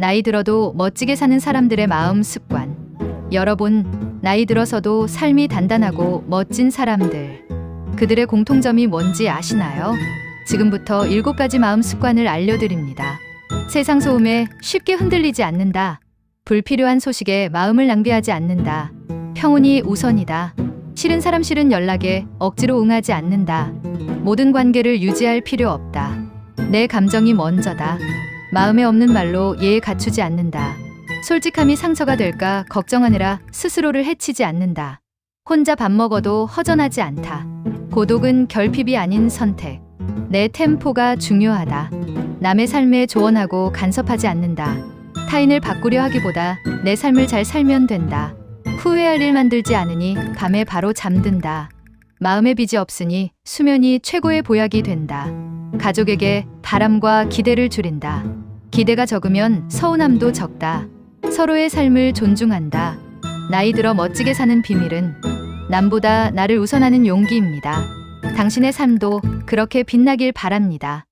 나이 들어도 멋지게 사는 사람들의 마음 습관. 여러분, 나이 들어서도 삶이 단단하고 멋진 사람들. 그들의 공통점이 뭔지 아시나요? 지금부터 일곱 가지 마음 습관을 알려드립니다. 세상 소음에 쉽게 흔들리지 않는다. 불필요한 소식에 마음을 낭비하지 않는다. 평온이 우선이다. 싫은 사람 싫은 연락에 억지로 응하지 않는다. 모든 관계를 유지할 필요 없다. 내 감정이 먼저다. 마음에 없는 말로 예에 갖추지 않는다. 솔직함이 상처가 될까 걱정하느라 스스로를 해치지 않는다. 혼자 밥 먹어도 허전하지 않다. 고독은 결핍이 아닌 선택. 내 템포가 중요하다. 남의 삶에 조언하고 간섭하지 않는다. 타인을 바꾸려 하기보다 내 삶을 잘 살면 된다. 후회할 일 만들지 않으니 밤에 바로 잠든다. 마음에 빚이 없으니 수면이 최고의 보약이 된다. 가족에게 바람과 기대를 줄인다. 기대가 적으면 서운함도 적다. 서로의 삶을 존중한다. 나이 들어 멋지게 사는 비밀은 남보다 나를 우선하는 용기입니다. 당신의 삶도 그렇게 빛나길 바랍니다.